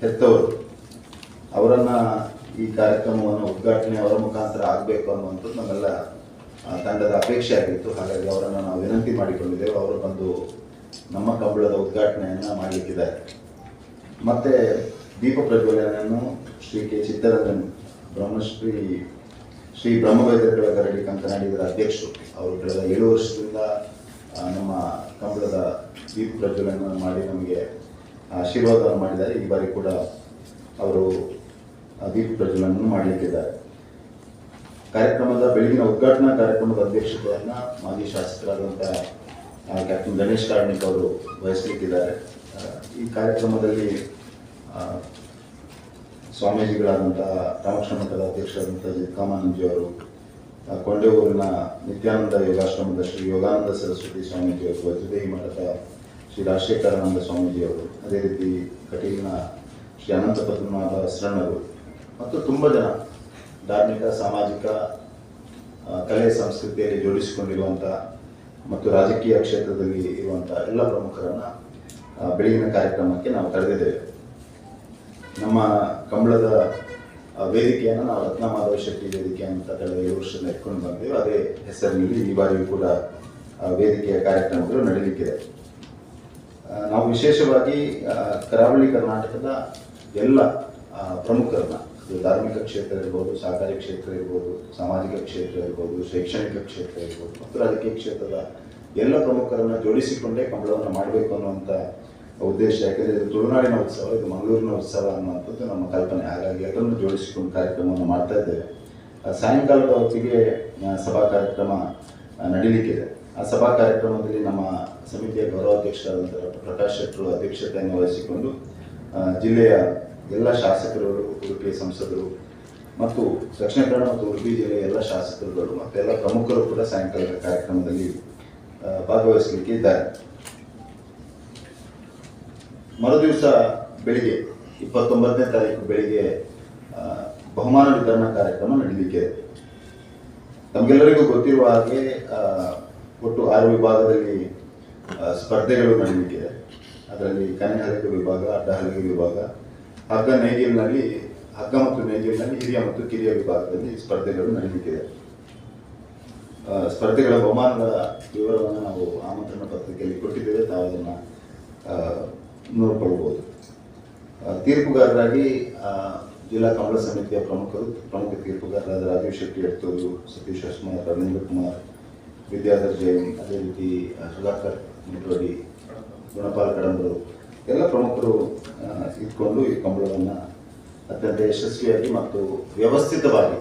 ಹೆತ್ತವರು, ಅವರನ್ನ ಈ ಕಾರ್ಯಕ್ರಮವನ್ನು ಉದ್ಘಾಟನೆ ಅವರ ಮುಖಾಂತರ ಆಗಬೇಕು ಅನ್ನುವಂಥದ್ದು ನಮ್ಮೆಲ್ಲ ತಂಡದ ಅಪೇಕ್ಷೆ ಆಗಿತ್ತು. ಹಾಗಾಗಿ ಅವರನ್ನು ನಾವು ವಿನಂತಿ ಮಾಡಿಕೊಂಡಿದ್ದೇವೆ. ಅವರು ಬಂದು ನಮ್ಮ ಕಂಬಳದ ಉದ್ಘಾಟನೆಯನ್ನು ಮಾಡಲಿಕ್ಕಿದ್ದಾರೆ. ಮತ್ತೆ ದೀಪ ಪ್ರಜ್ವಲನೆಯನ್ನು ಶ್ರೀ ಕೆ. ಚಿತ್ತರಂಜನ್, ಬ್ರಹ್ಮಶ್ರೀ, ಶ್ರೀ ಬ್ರಹ್ಮವೈದ್ಯಗಳ ಕರಡಿ ಕಂಕನಾಡಿಗರ ಅಧ್ಯಕ್ಷರು. ಅವರು ಕಳೆದ ಏಳು ವರ್ಷದಿಂದ ನಮ್ಮ ಕಂಬಳದ ದೀಪ ಪ್ರಜ್ವಲನ ಮಾಡಿ ನಮಗೆ ಆಶೀರ್ವಾದವನ್ನು ಮಾಡಿದ್ದಾರೆ. ಈ ಬಾರಿ ಕೂಡ ಅವರು ದೀಪ ಪ್ರಜ್ವಲನ ಮಾಡಲಿಕ್ಕಿದ್ದಾರೆ. ಕಾರ್ಯಕ್ರಮದ ಬೆಳಗಿನ ಉದ್ಘಾಟನಾ ಕಾರ್ಯಕ್ರಮದ ಅಧ್ಯಕ್ಷತೆಯನ್ನು ಮಾಜಿ ಶಾಸಕರಾದಂತಹ ಆ, ಕ್ಯಾಪ್ಟನ್ ಗಣೇಶ್ ಕಾರ್ಣಿಕ್ ಅವರು ವಹಿಸಲಿಕ್ಕಿದ್ದಾರೆ. ಈ ಕಾರ್ಯಕ್ರಮದಲ್ಲಿ ಸ್ವಾಮೀಜಿಗಳಾದಂತಹ ರಾಮಕೃಷ್ಣ ಮಠದ ಅಧ್ಯಕ್ಷರಾದಂತಹ ಜಿತ್ಕಾಮಾನಂಜಿ ಅವರು ಆ, ಕೊಂಡೆಯೂರಿನ ನಿತ್ಯಾನಂದ ಯೋಗಾಶ್ರಮದ ಶ್ರೀ ಯೋಗಾನಂದ ಸರಸ್ವತಿ ಸ್ವಾಮೀಜಿ ಅವರು ವಜ್ರದೇಹಿ ಮಠದ ಶ್ರೀ ರಾಜಶೇಖರಾನಂದ ಸ್ವಾಮೀಜಿಯವರು, ಅದೇ ರೀತಿ ಕಟೀಲಿನ ಶ್ರೀ ಅನಂತ ಪದ್ಮನಾಭ ಶರಣರು, ಮತ್ತು ತುಂಬ ಜನ ಧಾರ್ಮಿಕ, ಸಾಮಾಜಿಕ ಕಲೆ, ಸಂಸ್ಕೃತಿಯಲ್ಲಿ ಜೋಡಿಸಿಕೊಂಡಿರುವಂಥ ಮತ್ತು ರಾಜಕೀಯ ಕ್ಷೇತ್ರದಲ್ಲಿ ಇರುವಂಥ ಎಲ್ಲ ಪ್ರಮುಖರನ್ನ ಬೆಳಗಿನ ಕಾರ್ಯಕ್ರಮಕ್ಕೆ ನಾವು ಕರೆದಿದ್ದೇವೆ. ನಮ್ಮ ಕಂಬಳದ ವೇದಿಕೆಯನ್ನು ನಾವು ರತ್ನ ಮಾಧವ ಶೆಟ್ಟಿ ವೇದಿಕೆ ಅಂತ ಕಳೆದ ಏಳು ವರ್ಷ ಇಟ್ಕೊಂಡು ಬಂದೇವೆ ಅದೇ ಹೆಸರಿನಲ್ಲಿ ಈ ಬಾರಿಯೂ ಕೂಡ ವೇದಿಕೆಯ ಕಾರ್ಯಕ್ರಮಗಳು ನಡೀಲಿಕ್ಕಿದೆ. ನಾವು ವಿಶೇಷವಾಗಿ ಕರಾವಳಿ ಕರ್ನಾಟಕದ ಎಲ್ಲ ಪ್ರಮುಖರನ್ನ, ಇದು ಧಾರ್ಮಿಕ ಕ್ಷೇತ್ರ ಇರ್ಬೋದು ಸಹಕಾರಿ ಕ್ಷೇತ್ರ ಇರ್ಬೋದು, ಸಾಮಾಜಿಕ ಕ್ಷೇತ್ರ ಇರ್ಬೋದು, ಶೈಕ್ಷಣಿಕ ಕ್ಷೇತ್ರ ಇರ್ಬೋದು, ಮತ್ತು ರಾಜಕೀಯ ಕ್ಷೇತ್ರದ ಎಲ್ಲ ಪ್ರಮುಖರನ್ನ ಜೋಡಿಸಿಕೊಂಡೇ ಕಂಬಳವನ್ನು ಮಾಡಬೇಕು ಅನ್ನುವಂಥ ಉದ್ದೇಶ. ಯಾಕಂದರೆ ಇದು ತುಳುನಾಡಿನ ಉತ್ಸವ, ಇದು ಮಂಗಳೂರಿನ ಉತ್ಸವ ಅನ್ನುವಂಥದ್ದು ನಮ್ಮ ಕಲ್ಪನೆ. ಹಾಗಾಗಿ ಅದನ್ನು ಜೋಡಿಸಿಕೊಂಡು ಕಾರ್ಯಕ್ರಮವನ್ನು ಮಾಡ್ತಾ ಇದ್ದೇವೆ. ಸಾಯಂಕಾಲದ ಹೊತ್ತಿಗೆ ಸಭಾ ಕಾರ್ಯಕ್ರಮ ನಡೀಲಿಕ್ಕಿದೆ. ಆ ಸಭಾ ಕಾರ್ಯಕ್ರಮದಲ್ಲಿ ನಮ್ಮ ಸಮಿತಿಯ ಗೌರವಾಧ್ಯಕ್ಷರಾದಂಥ ಡಾಕ್ಟರ್ ಪ್ರಕಾಶ್ ಶೆಟ್ಟರು ಅಧ್ಯಕ್ಷತೆಯನ್ನು ವಹಿಸಿಕೊಂಡು ಜಿಲ್ಲೆಯ ಎಲ್ಲ ಶಾಸಕರು ಉಡುಪಿ ಸಂಸದರು ಮತ್ತು ದಕ್ಷಿಣ ಕನ್ನಡ ಮತ್ತು ಉಡುಪಿ ಜಿಲ್ಲೆಯ ಎಲ್ಲ ಶಾಸಕರುಗಳು ಮತ್ತು ಎಲ್ಲ ಪ್ರಮುಖರು ಕೂಡ ಸಾಯಂಕಾಲದ ಕಾರ್ಯಕ್ರಮದಲ್ಲಿ ಭಾಗವಹಿಸಲಿಕ್ಕೆ ಇದ್ದಾರೆ. ಮರುದಿವಸ ಬೆಳಿಗ್ಗೆ, ಇಪ್ಪತ್ತೊಂಬತ್ತನೇ ತಾರೀಕು ಬೆಳಿಗ್ಗೆ ಬಹುಮಾನ ವಿತರಣಾ ಕಾರ್ಯಕ್ರಮ ನಡೀಲಿಕ್ಕೆ ನಮಗೆಲ್ಲರಿಗೂ ಗೊತ್ತಿರುವ ಹಾಗೆ ಒಟ್ಟು ಆರು ವಿಭಾಗದಲ್ಲಿ ಸ್ಪರ್ಧೆಗಳು ನಡೀಲಿಕ್ಕಿದೆ ಅದರಲ್ಲಿ ಕನ್ಯಾ ಹಲಗೆ ವಿಭಾಗ ಅಡ್ಡ ವಿಭಾಗ ಹಗ್ಗ ನೇಗಿಲಿನಲ್ಲಿ, ಹಗ್ಗ ಮತ್ತು ನೇಗಿಲಿನಲ್ಲಿ, ಹಿರಿಯ ಮತ್ತು ಕಿರಿಯ ವಿಭಾಗದಲ್ಲಿ ಸ್ಪರ್ಧೆಗಳು ನಡೀಲಿಕ್ಕಿದೆ. ಸ್ಪರ್ಧೆಗಳ ಬಹುಮಾನಗಳ ವಿವರವನ್ನು ನಾವು ಆಮಂತ್ರಣ ಪತ್ರಿಕೆಯಲ್ಲಿ ಕೊಟ್ಟಿದ್ದೇವೆ. ತಾವು ಅದನ್ನು ನೋಡಿಕೊಳ್ಬೋದು. ತೀರ್ಪುಗಾರರಾಗಿ ಜಿಲ್ಲಾ ಕಮಲ ಸಮಿತಿಯ ಪ್ರಮುಖರು, ಪ್ರಮುಖ ತೀರ್ಪುಗಾರರಾದ ರಾಜೀವ್ ಶೆಟ್ಟಿ ಎಡ್ತೂರು ಸತೀಶ್ ಅಶ್ಮಾರ್ ರವೀಂದ್ರ ಕುಮಾರ್, ವಿದ್ಯಾಧರ್ ಜೈನ್, ಅದೇ ರೀತಿ ಸುಧಾಕರ್ ಮುಟ್ರೋಡಿ ಗುಣಪಾಲ್ ಕಡಂಬರು, ಎಲ್ಲ ಪ್ರಮುಖರು ಇಟ್ಕೊಂಡು ಈ ಕಂಬಳವನ್ನು ಅತ್ಯಂತ ಯಶಸ್ವಿಯಾಗಿ ಮತ್ತು ವ್ಯವಸ್ಥಿತವಾಗಿ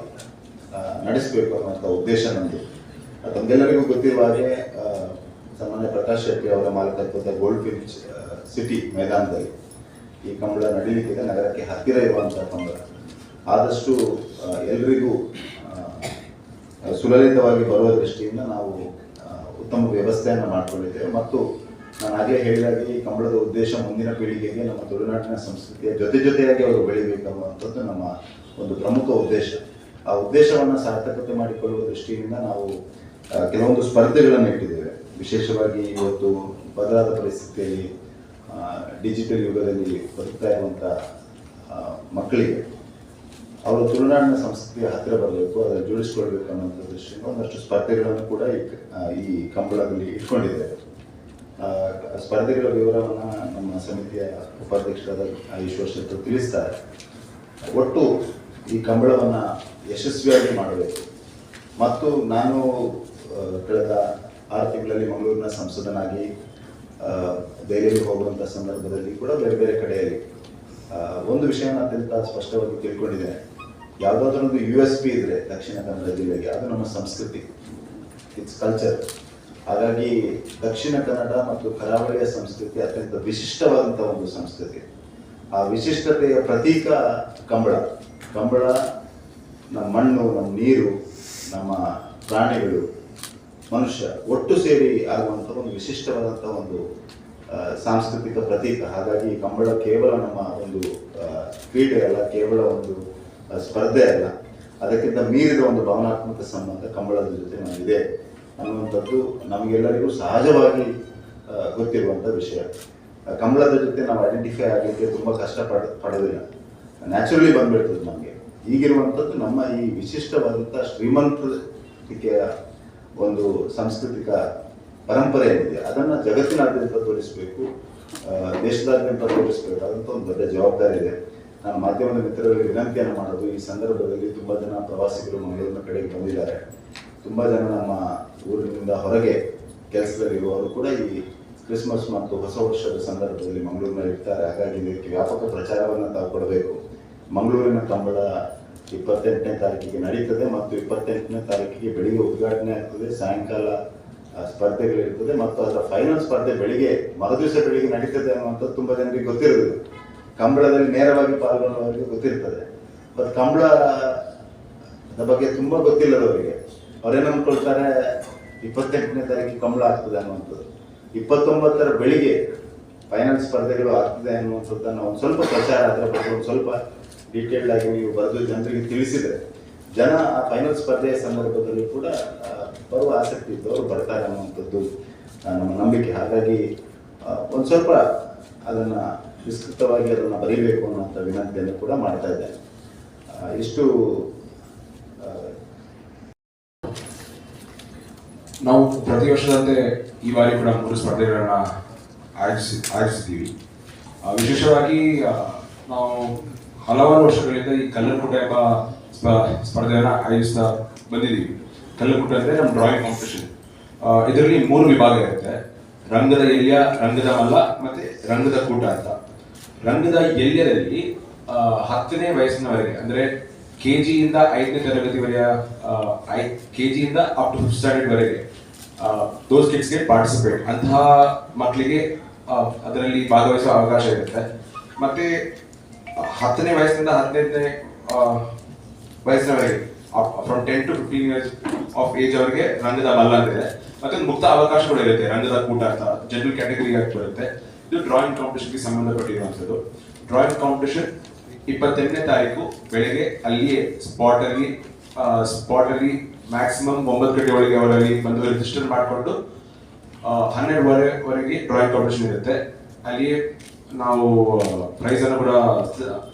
ನಡೆಸಬೇಕು ಅನ್ನುವಂಥ ಉದ್ದೇಶ ನಮ್ಮದು ತಮ್ಗೆಲ್ಲರಿಗೂ ಗೊತ್ತಿರುವ ಹಾಗೆ ಸಾಮಾನ್ಯ ಪ್ರಕಾಶ್ ಶೆಟ್ಟಿ ಅವರ ಮಾಲಕತ್ವದ ಗೋಲ್ಡ್ ಫಿಲ್ಚ್ ಸಿಟಿ ಮೈದಾನದಲ್ಲಿ ಈ ಕಂಬಳ ನಡೀಲಿಕ್ಕಿದೆ, ನಗರಕ್ಕೆ ಹತ್ತಿರ ಇರುವಂತಹ ಕಂಬಳ. ಆದಷ್ಟು ಎಲ್ರಿಗೂ ಸುಲಲಿತವಾಗಿ ಬರುವ ದೃಷ್ಟಿಯಿಂದ ನಾವು ಉತ್ತಮ ವ್ಯವಸ್ಥೆಯನ್ನು ಮಾಡಿಕೊಂಡಿದೆ ಮತ್ತು ನಾನು ಆಗಲೇ ಹೇಳಿದಾಗೆ ಈ ಕಂಬಳದ ಉದ್ದೇಶ ಮುಂದಿನ ಪೀಳಿಗೆಗೆ ನಮ್ಮ ತುಳುನಾಡಿನ ಸಂಸ್ಕೃತಿಯ ಜೊತೆ ಜೊತೆಯಾಗಿ ಅವರು ಬೆಳಿಬೇಕನ್ನುವಂಥದ್ದು ನಮ್ಮ ಒಂದು ಪ್ರಮುಖ ಉದ್ದೇಶ. ಆ ಉದ್ದೇಶವನ್ನು ಸಾರ್ಥಕತೆ ಮಾಡಿಕೊಳ್ಳುವ ದೃಷ್ಟಿಯಿಂದ ನಾವು ಕೆಲವೊಂದು ಸ್ಪರ್ಧೆಗಳನ್ನು ಇಟ್ಟಿದ್ದೇವೆ. ವಿಶೇಷವಾಗಿ ಇವತ್ತು ಬದಲಾದ ಪರಿಸ್ಥಿತಿಯಲ್ಲಿ ಡಿಜಿಟಲ್ ಯುಗದಲ್ಲಿ ಬದುಕ್ತಾ ಇರುವಂಥ ಮಕ್ಕಳಿಗೆ. ಅವರು ತುಳುನಾಡಿನ ಸಂಸ್ಕೃತಿಯ ಹತ್ತಿರ ಬರಬೇಕು, ಅದನ್ನು ಜೋಡಿಸ್ಕೊಳ್ಬೇಕು ಅನ್ನೋಂಥ ದೃಷ್ಟಿಯಿಂದ ಒಂದಷ್ಟು ಸ್ಪರ್ಧೆಗಳನ್ನು ಕೂಡ ಈ ಕಂಬಳದಲ್ಲಿ ಇಟ್ಕೊಂಡಿದೆ ಸ್ಪರ್ಧೆಗಳ ವಿವರವನ್ನು ನಮ್ಮ ಸಮಿತಿಯ ಉಪಾಧ್ಯಕ್ಷರಾದ ಈಶ್ವರ್ ಶೆಟ್ಟರು ತಿಳಿಸ್ತಾರೆ. ಒಟ್ಟು ಈ ಕಂಬಳವನ್ನು ಯಶಸ್ವಿಯಾಗಿ ಮಾಡಬೇಕು. ಮತ್ತು ನಾನು ಕಳೆದ ಆರು ತಿಂಗಳಲ್ಲಿ ಮಂಗಳೂರಿನ ಸಂಸದನಾಗಿ ದೆಹಲಿಗೆ ಹೋಗುವಂಥ ಸಂದರ್ಭದಲ್ಲಿ ಕೂಡ ಬೇರೆ ಬೇರೆ ಕಡೆಯಲ್ಲಿ ಒಂದು ವಿಷಯನ ಅತ್ಯಂತ ಸ್ಪಷ್ಟವಾಗಿ ತಿಳ್ಕೊಂಡಿದ್ದೇನೆ. ಯಾವುದಾದ್ರೂ ಒಂದು ಯು ಎಸ್ ಪಿ ಇದ್ರೆ ದಕ್ಷಿಣ ಕನ್ನಡ ಜಿಲ್ಲೆಗೆ, ಅದು ನಮ್ಮ ಸಂಸ್ಕೃತಿ. ಇಟ್ಸ್ ಕಲ್ಚರ್ ಹಾಗಾಗಿ ದಕ್ಷಿಣ ಕನ್ನಡ ಮತ್ತು ಕರಾವಳಿಯ ಸಂಸ್ಕೃತಿ ಅತ್ಯಂತ ವಿಶಿಷ್ಟವಾದಂಥ ಒಂದು ಸಂಸ್ಕೃತಿ. ಆ ವಿಶಿಷ್ಟತೆಯ ಪ್ರತೀಕ ಕಂಬಳ. ಕಂಬಳ ನಮ್ಮ ಮಣ್ಣು, ನಮ್ಮ ನೀರು, ನಮ್ಮ ಪ್ರಾಣಿಗಳು, ಮನುಷ್ಯ ಒಟ್ಟು ಸೇರಿ ಆಗುವಂಥ ಒಂದು ವಿಶಿಷ್ಟವಾದಂಥ ಒಂದು ಸಾಂಸ್ಕೃತಿಕ ಪ್ರತೀಕ. ಹಾಗಾಗಿ ಕಂಬಳ ಕೇವಲ ನಮ್ಮ ಒಂದು ಕ್ರೀಡೆ ಅಲ್ಲ ಕೇವಲ ಒಂದು ಸ್ಪರ್ಧೆ ಅಲ್ಲ. ಅದಕ್ಕಿಂತ ಮೀರಿದ ಒಂದು ಭಾವನಾತ್ಮಕ ಸಂಬಂಧ ಕಂಬಳದ ಜೊತೆ ನಮಗಿದೆ ಅನ್ನುವಂಥದ್ದು ನಮಗೆಲ್ಲರಿಗೂ ಸಹಜವಾಗಿ ಗೊತ್ತಿರುವಂಥ ವಿಷಯ. ಕಂಬಳದ ಜೊತೆ ನಾವು ಐಡೆಂಟಿಫೈ ಆಗಲಿಕ್ಕೆ ತುಂಬ ಕಷ್ಟ ಪಡ ಪಡೋದಿಲ್ಲ. ನ್ಯಾಚುರಲಿ ಬಂದ್ಬಿಡ್ತದೆ ನಮಗೆ. ಈಗಿರುವಂಥದ್ದು ನಮ್ಮ ಈ ವಿಶಿಷ್ಟವಾದಂಥ ಶ್ರೀಮಂತಿಕೆಯ ಒಂದು ಸಾಂಸ್ಕೃತಿಕ ಪರಂಪರೆ ಏನಿದೆ, ಅದನ್ನು ಜಗತ್ತಿನಾದ್ಯಂತ ತೋರಿಸಬೇಕು ದೇಶದಾದ್ಯಂತ ತೋರಿಸಬೇಕು, ಅದಂತ ಒಂದು ದೊಡ್ಡ ಜವಾಬ್ದಾರಿ ಇದೆ. ನಾನು ಮಾಧ್ಯಮದ ಮಿತ್ರರಿಗೆ ವಿನಂತಿಯನ್ನು ಮಾಡೋದು, ಈ ಸಂದರ್ಭದಲ್ಲಿ ತುಂಬ ಜನ ಪ್ರವಾಸಿಗರು ಮಂಗಳೂರಿನ ಕಡೆಗೆ ಬಂದಿದ್ದಾರೆ. ತುಂಬ ಜನ ನಮ್ಮ ಊರಿನಿಂದ ಹೊರಗೆ ಕೆಲಸದಲ್ಲಿರುವವರು ಕೂಡ ಈ ಕ್ರಿಸ್ಮಸ್ ಮತ್ತು ಹೊಸ ವರ್ಷದ ಸಂದರ್ಭದಲ್ಲಿ ಮಂಗಳೂರಿನಲ್ಲಿ ಇರ್ತಾರೆ. ಹಾಗಾಗಿ ಇದಕ್ಕೆ ವ್ಯಾಪಕ ಪ್ರಚಾರವನ್ನು ತಾವು ಕೊಡಬೇಕು. ಮಂಗಳೂರಿನ ಕಂಬಳ ಇಪ್ಪತ್ತೆಂಟನೇ ತಾರೀಕಿಗೆ ನಡೀತದೆ ಮತ್ತು ಇಪ್ಪತ್ತೆಂಟನೇ ತಾರೀಕಿಗೆ ಬೆಳಿಗ್ಗೆ ಉದ್ಘಾಟನೆ ಆಗ್ತದೆ, ಸಾಯಂಕಾಲ ಸ್ಪರ್ಧೆಗಳಿರ್ತದೆ ಮತ್ತು ಅದರ ಫೈನಲ್ ಸ್ಪರ್ಧೆ ಬೆಳಿಗ್ಗೆ ಮರುದಿವಸ ಬೆಳಿಗ್ಗೆ ನಡೀತದೆ ಅನ್ನುವಂಥದ್ದು ತುಂಬ ಜನರಿಗೆ ಗೊತ್ತಿರೋದಿಲ್ಲ ಕಂಬಳದಲ್ಲಿ ನೇರವಾಗಿ ಪಾಲ್ಗೊಳ್ಳುವವರಿಗೆ ಗೊತ್ತಿರ್ತದೆ. ಬಟ್ ಕಂಬಳದ ಬಗ್ಗೆ ತುಂಬ ಗೊತ್ತಿಲ್ಲದವರಿಗೆ. ಅವರೇನು ಅಂದ್ಕೊಳ್ತಾರೆ ಇಪ್ಪತ್ತೆಂಟನೇ ತಾರೀಕಿಗೆ ಕಂಬಳ ಆಗ್ತದೆ ಅನ್ನುವಂಥದ್ದು. ಇಪ್ಪತ್ತೊಂಬತ್ತರ ಬೆಳಿಗ್ಗೆ ಫೈನಲ್ ಸ್ಪರ್ಧೆಗಳು ಆಗ್ತದೆ ಅನ್ನುವಂಥದ್ದನ್ನು ಒಂದು ಸ್ವಲ್ಪ ಪ್ರಚಾರ ಅದರ ಬಗ್ಗೆ ಒಂದು ಸ್ವಲ್ಪ ಡೀಟೇಲ್ಡ್ ಆಗಿ ನೀವು ಬರೆದು ಜನರಿಗೆ ತಿಳಿಸಿದರೆ ಜನ ಆ ಫೈನಲ್ ಸ್ಪರ್ಧೆಯ ಸಂದರ್ಭದಲ್ಲಿ ಕೂಡ ಬರುವ ಆಸಕ್ತಿ ಇದ್ದವರು ಬರ್ತಾರೆ ಅನ್ನುವಂಥದ್ದು ನಮ್ಮ ನಂಬಿಕೆ. ಹಾಗಾಗಿ ಒಂದು ಸ್ವಲ್ಪ ಅದನ್ನು ವಿಸ್ತೃತವಾಗಿ ಅದನ್ನು ಬರೀಬೇಕು ಅನ್ನುವಂಥ ವಿನಂತಿಯನ್ನು ಕೂಡ ಮಾಡ್ತಾ ಇದ್ದೇನೆ ಇಷ್ಟು ನಾವು ಪ್ರತಿ ವರ್ಷದಂತೆ ಈ ಬಾರಿ ಕೂಡ ಮೂರು ಸ್ಪರ್ಧೆಗಳನ್ನ ಆಯೋಜಿಸಿ, ಆಯೋಜಿಸಿದ್ದೀವಿ. ವಿಶೇಷವಾಗಿ ನಾವು ಹಲವಾರು ವರ್ಷಗಳಿಂದ ಈ ಕಲ್ಲರ್ಕುಟ ಎಂಬ ಸ್ಪ- ಸ್ಪರ್ಧೆಯನ್ನು ಆಯೋಜಿಸ್ತಾ ಬಂದಿದ್ದೀವಿ. ಕಲ್ಲರ್ಕುಟ ಅಂದರೆ ನಮ್ಮ ಡ್ರಾಯಿಂಗ್ ಕಾಂಪಿಟೇಷನ್ ಇದರಲ್ಲಿ ಮೂರು ವಿಭಾಗ ಇರುತ್ತೆ. ರಂಗದ ಏರಿಯಾ, ರಂಗದ ಮಲ್ಲ ಮತ್ತೆ ರಂಗದ ಕೂಟ ಅಂತ. ರಂಗದ ಎಲ್ಯದಲ್ಲಿ ಆ, ಹತ್ತನೇ ವಯಸ್ಸಿನವರೆಗೆ ಅಂದ್ರೆ ಕೆ ಜಿಯಿಂದ ಐದನೇ ತರಗತಿವರೆಯ ಇಂದ ಅಪ್ ಟು ಫಿಫ್ತ್ ಸ್ಟ್ಯಾಂಡರ್ಡ್ ವರೆಗೆ ದೋಸ್ ಕಿಡ್ಸ್ಗೆ ಪಾರ್ಟಿಸಿಪೇಟ್ ಅಂತಹ ಮಕ್ಕಳಿಗೆ ಅದರಲ್ಲಿ ಭಾಗವಹಿಸುವ ಅವಕಾಶ ಇರುತ್ತೆ. ಮತ್ತೆ ಹತ್ತನೇ ವಯಸ್ಸಿನಿಂದ ಹದಿನೈದನೇ ವಯಸ್ಸಿನವರೆಗೆ from ten to fifteen years of age ಅವರಿಗೆ ರಂಗದ ಮಲ್ಲ ಅಂತಿದೆ ಮತ್ತೆ ಮುಕ್ತ ಅವಕಾಶಗಳು ಇರುತ್ತೆ. ರಂಗದ ಕೂಟ ಅಂತ ಜನರಲ್ ಕ್ಯಾಟಗರಿ ಆಗಿ ಬರುತ್ತೆ ಇದು ಡ್ರಾಯಿಂಗ್ ಕಾಂಪಿಟೇಷನ್ಗೆ ಸಂಬಂಧಪಟ್ಟಿರುವಂಥದ್ದು. ಡ್ರಾಯಿಂಗ್ ಕಾಂಪಿಟೇಷನ್ ಇಪ್ಪತ್ತೆಂಟನೇ ತಾರೀಕು ಬೆಳಗ್ಗೆ ಅಲ್ಲಿಯೇ ಸ್ಪಾಟ್ ಅಲ್ಲಿ ಸ್ಪಾಟ್ ಅಲ್ಲಿ ಮ್ಯಾಕ್ಸಿಮಮ್ ಒಂಬತ್ತು ಗಂಟೆ ಒಳಗೆ ಅವರಲ್ಲಿ ಬಂದು ರಿಜಿಸ್ಟರ್ ಮಾಡಿಕೊಂಡು ಹನ್ನೆರಡುವರೆವರೆಗೆ ಡ್ರಾಯಿಂಗ್ ಕಾಂಪಿಟೇಷನ್ ಇರುತ್ತೆ. ಅಲ್ಲಿಯೇ ನಾವು ಪ್ರೈಸ್ ಅನ್ನು ಕೂಡ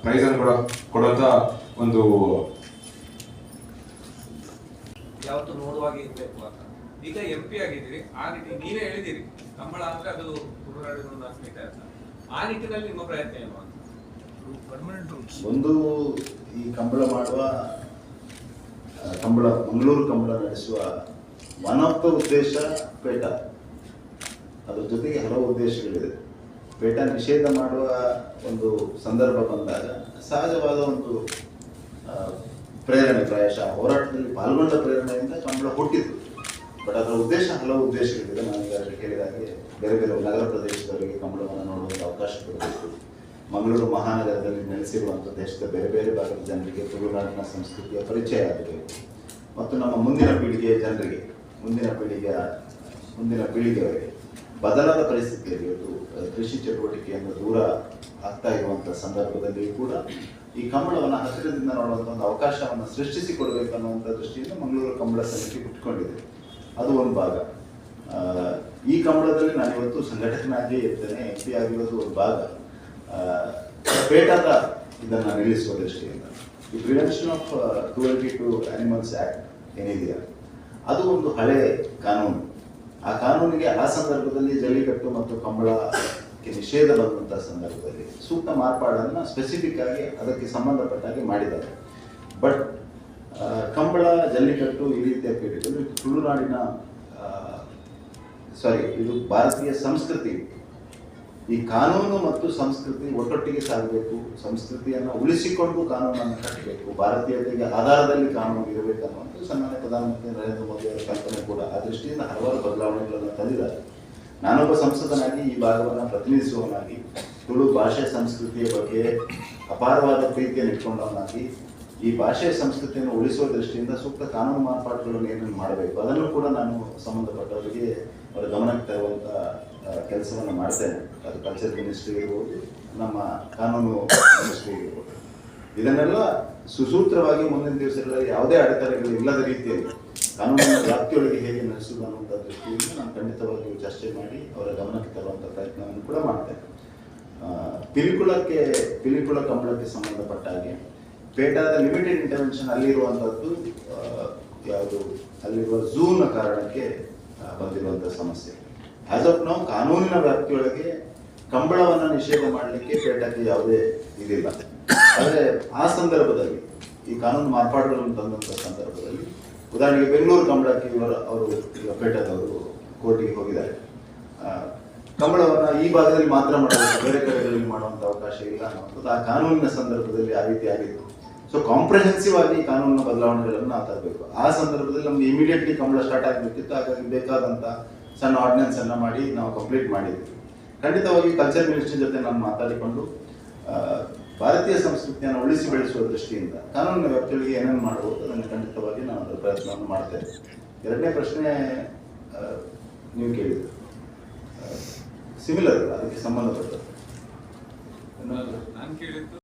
ಪ್ರೈಸ್ ಅನ್ನು ಕೂಡ ಕೊಡುವಂತ ಒಂದು ಯಾವತ್ತು ನೋಡುವಾಗೆ ಇರಬೇಕು ಈಗ ಎಂ ಪಿ ಆಗಿದ್ದೀರಿ. ಆ ರೀತಿ ನೀವೇ ಹೇಳಿದಿರಿ ಕಂಬಳ ಅಂದ್ರೆ ಅದು ಒಂದು ಅಸ್ಮಿತೆ ಅಂತ. ಆ ನಿಟ್ಟಿನಲ್ಲಿ ನಿಮ್ಮ ಪ್ರಯತ್ನ ಏನು? ಅಂತ ಒಂದು ಈ ಕಂಬಳ ಮಾಡುವ ಕಂಬಳ ಮಂಗಳೂರು ಕಂಬಳ ನಡೆಸುವ ಒನ್ ಆಫ್ ದ ಉದ್ದೇಶ ಪೇಟ. ಅದ್ರ ಜೊತೆಗೆ ಹಲವು ಉದ್ದೇಶಗಳಿದೆ. ಪೇಟ ನಿಷೇಧ ಮಾಡುವ ಒಂದು ಸಂದರ್ಭ ಬಂದಾಗ ಸಹಜವಾದ ಒಂದು ಪ್ರೇರಣೆ ಪ್ರಾಯಶಃ ಹೋರಾಟದಲ್ಲಿ ಪಾಲ್ಗೊಂಡ ಪ್ರೇರಣೆಯಿಂದ ಕಂಬಳ ಹುಟ್ಟಿತು. ಬಟ್ ಅದರ ಉದ್ದೇಶ ಹಲವು ಉದ್ದೇಶಗಳಿದೆ ನಾನು ಈಗಾಗಲೇ ಬೇರೆ ಬೇರೆ ನಗರ ಪ್ರದೇಶದವರಿಗೆ ಕಂಬಳವನ್ನು ನೋಡುವಂಥ ಅವಕಾಶ ಕೊಡಬೇಕು. ಮಂಗಳೂರು ಮಹಾನಗರದಲ್ಲಿ ನೆಲೆಸಿರುವಂಥ ದೇಶದ ಬೇರೆ ಬೇರೆ ಭಾಗದ ಜನರಿಗೆ ತುಳುನಾಡಿನ ಸಂಸ್ಕೃತಿಯ ಪರಿಚಯ ಆಗಬೇಕು ಮತ್ತು ನಮ್ಮ ಮುಂದಿನ ಪೀಳಿಗೆಯ ಜನರಿಗೆ, ಮುಂದಿನ ಪೀಳಿಗೆಯ, ಮುಂದಿನ ಪೀಳಿಗೆಯವರಿಗೆ ಬದಲಾದ ಪರಿಸ್ಥಿತಿಯಲ್ಲಿ ಇವತ್ತು ಕೃಷಿ ಚಟುವಟಿಕೆಯಿಂದ ದೂರ ಆಗ್ತಾ ಇರುವಂಥ ಸಂದರ್ಭದಲ್ಲಿ ಕೂಡ ಈ ಕಂಬಳವನ್ನು ಹತ್ತಿರದಿಂದ ನೋಡುವಂಥ ಒಂದು ಅವಕಾಶವನ್ನು ಸೃಷ್ಟಿಸಿ ಕೊಡಬೇಕು ಅನ್ನುವಂಥ ದೃಷ್ಟಿಯಿಂದ ಮಂಗಳೂರು ಕಂಬಳ ಸಮಿತಿ ಹುಟ್ಟುಕೊಂಡಿದೆ. ಅದು ಒಂದು ಭಾಗ. ಈ ಕಂಬಳದಲ್ಲಿ ನಾನು ಇವತ್ತು ಸಂಘಟಕನಾಗಿಯೇ ಇರ್ತೇನೆ ಎಂ ಪಿ ಆಗಿರೋದು ಒಂದು ಭಾಗ. ಪೇಟಾದ ಇದನ್ನು ನಿಲ್ಲಿಸುವ ದೃಷ್ಟಿಯಿಂದ ಈ prevention of cruelty to animals act ಏನಿದೆಯಾ, ಅದು ಒಂದು ಹಳೆ ಕಾನೂನು. ಆ ಕಾನೂನಿಗೆ ಆ ಸಂದರ್ಭದಲ್ಲಿ ಜಲ್ಲಿಕಟ್ಟು ಮತ್ತು ಕಂಬಳಕ್ಕೆ ನಿಷೇಧ ಬಂದಂಥ ಸಂದರ್ಭದಲ್ಲಿ ಸೂಕ್ತ ಮಾರ್ಪಾಡನ್ನು ಸ್ಪೆಸಿಫಿಕ್ ಆಗಿ ಅದಕ್ಕೆ ಸಂಬಂಧಪಟ್ಟ ಹಾಗೆ ಮಾಡಿದ್ದಾರೆ. ಬಟ್ ಕಂಬಳ, ಜಲ್ಲಿಕಟ್ಟು ಈ ರೀತಿಯ ಇದು ತುಳುನಾಡಿನ ಸಾರಿ ಇದು ಭಾರತೀಯ ಸಂಸ್ಕೃತಿ. ಈ ಕಾನೂನು ಮತ್ತು ಸಂಸ್ಕೃತಿ ಒಟ್ಟೊಟ್ಟಿಗೆ ಸಾಗಬೇಕು. ಸಂಸ್ಕೃತಿಯನ್ನು ಉಳಿಸಿಕೊಂಡು ಕಾನೂನನ್ನು ಕಟ್ಟಬೇಕು. ಭಾರತೀಯತೆಗೆ ಆಧಾರದಲ್ಲಿ ಕಾನೂನು ಇರಬೇಕು ಅನ್ನುವಂಥದ್ದು ಸನ್ಮಾನ್ಯ ಪ್ರಧಾನಮಂತ್ರಿ ನರೇಂದ್ರ ಮೋದಿ ಅವರ ಕಲ್ಪನೆ ಕೂಡ. ಆ ದೃಷ್ಟಿಯಿಂದ ಹಲವಾರು ಬದಲಾವಣೆಗಳನ್ನು ತಂದಿದ್ದಾರೆ. ನಾನೊಬ್ಬ ಸಂಸದನಾಗಿ ಈ ಭಾಗವನ್ನು ಪ್ರತಿನಿಧಿಸುವವನಾಗಿ, ತುಳು ಭಾಷೆ ಸಂಸ್ಕೃತಿಯ ಬಗ್ಗೆ ಅಪಾರವಾದ ಪ್ರೀತಿಯನ್ನು ಇಟ್ಕೊಂಡವನಾಗಿ ಈ ಭಾಷೆಯ ಸಂಸ್ಕೃತಿಯನ್ನು ಉಳಿಸುವ ದೃಷ್ಟಿಯಿಂದ ಸೂಕ್ತ ಕಾನೂನು ಮಾರ್ಪಾಡುಗಳನ್ನು ಏನೇನು ಮಾಡಬೇಕು, ಅದನ್ನು ಕೂಡ ನಾನು ಸಂಬಂಧಪಟ್ಟವರಿಗೆ ಅವರ ಗಮನಕ್ಕೆ ತರುವಂಥ ಕೆಲಸವನ್ನು ಮಾಡ್ತೇನೆ. ಅದು ಕಲ್ಚರ್ ಮಿನಿಸ್ಟ್ರಿ ಇರ್ಬೋದು ನಮ್ಮ ಕಾನೂನು ಮಿನಿಸ್ಟ್ರಿ ಇರ್ಬೋದು ಇದನ್ನೆಲ್ಲ ಸುಸೂತ್ರವಾಗಿ ಮುಂದಿನ ದಿವಸಗಳಲ್ಲಿ ಯಾವುದೇ ಅಡೆತಡೆಗಳು ಇಲ್ಲದ ರೀತಿಯಲ್ಲಿ ಕಾನೂನಿನ ವ್ಯಾಪ್ತಿಯೊಳಗೆ ಹೇಗೆ ನಡೆಸುವುದು ಅನ್ನುವಂಥ ದೃಷ್ಟಿಯಿಂದ ನಾನು ಖಂಡಿತವಾಗಿಯೂ ಚರ್ಚೆ ಮಾಡಿ ಅವರ ಗಮನಕ್ಕೆ ತರುವಂಥ ಪ್ರಯತ್ನವನ್ನು ಕೂಡ ಮಾಡ್ತೇನೆ. ಪಿಲಿಕುಳಕ್ಕೆ, ಪಿಲಿಕುಳ ಕಂಬಳಕ್ಕೆ ಸಂಬಂಧಪಟ್ಟ ಹಾಗೆ ಪೇಟಾದ ಲಿಮಿಟೆಡ್ ಇಂಟರ್ವೆನ್ಷನ್ ಅಲ್ಲಿರುವಂಥದ್ದು ಯಾವುದು, ಅಲ್ಲಿರುವ ಝೂನ ಕಾರಣಕ್ಕೆ ಬಂದಿರುವಂತಹ ಸಮಸ್ಯೆ. ಆಸ್ ನಾವು ಕಾನೂನಿನ ವ್ಯಾಪ್ತಿಯೊಳಗೆ ಕಂಬಳವನ್ನು ನಿಷೇಧ ಮಾಡಲಿಕ್ಕೆ ಪೇಟಕ್ಕೆ ಯಾವುದೇ ಇದಿಲ್ಲ. ಆದರೆ ಆ ಸಂದರ್ಭದಲ್ಲಿ, ಈ ಕಾನೂನು ಮಾರ್ಪಾಡುಗಳನ್ನು ತಂದಂತಹ ಸಂದರ್ಭದಲ್ಲಿ, ಉದಾಹರಣೆಗೆ ಬೆಂಗಳೂರು ಕಂಬಳಕ್ಕೆ ಇವರು, ಅವರು ಪೇಟದವರು, ಕೋರ್ಟಿಗೆ ಹೋಗಿದ್ದಾರೆ. ಕಂಬಳವನ್ನು ಈ ಭಾಗದಲ್ಲಿ ಮಾತ್ರ ಮಾಡಬೇಕು, ಬೇರೆ ಕಡೆಗಳಲ್ಲಿ ಮಾಡುವಂತ ಅವಕಾಶ ಇಲ್ಲ ಅನ್ನೋದು ಆ ಕಾನೂನಿನ ಸಂದರ್ಭದಲ್ಲಿ ಆ ರೀತಿ ಆಗಿತ್ತು. ಸೊ ಕಾಂಪ್ರಹೆನ್ಸಿವ್ ಆಗಿ ಕಾನೂನಿನ ಬದಲಾವಣೆಗಳನ್ನು ನಾವು ತರಬೇಕು. ಆ ಸಂದರ್ಭದಲ್ಲಿ ನಮ್ಗೆ ಇಮಿಡಿಯೇಟ್ಲಿ ಕಂಬಳ ಸ್ಟಾರ್ಟ್ ಆಗಬೇಕಿತ್ತು. ಹಾಗಾಗಿ ಬೇಕಾದಂತ ಸಣ್ಣ ಆರ್ಡಿನೆನ್ಸ್ ಅನ್ನ ಮಾಡಿ ನಾವು ಕಂಪ್ಲೀಟ್ ಮಾಡಿದ್ವಿ. ಖಂಡಿತವಾಗಿ ಕಲ್ಚರ್ ಮಿನಿಸ್ಟ್ರಿ ಜೊತೆ ನಾನು ಮಾತಾಡಿಕೊಂಡು ಭಾರತೀಯ ಸಂಸ್ಕೃತಿಯನ್ನು ಉಳಿಸಿ ಬೆಳೆಸುವ ದೃಷ್ಟಿಯಿಂದ ಕಾನೂನಿನ ವ್ಯಾಪ್ತಿಯಲ್ಲಿ ಏನೇನು ಮಾಡಬಹುದು ಅದನ್ನು ಖಂಡಿತವಾಗಿ ಅದರ ಪ್ರಯತ್ನವನ್ನು ಮಾಡ್ತೇನೆ. ಎರಡನೇ ಪ್ರಶ್ನೆ ನೀವು ಕೇಳಿದ್ರು ಸಿಮಿಲರ್ ಅದಕ್ಕೆ ಸಂಬಂಧಪಟ್ಟದ್ದು. ನಾನು ಕೇಳಿದ್ದು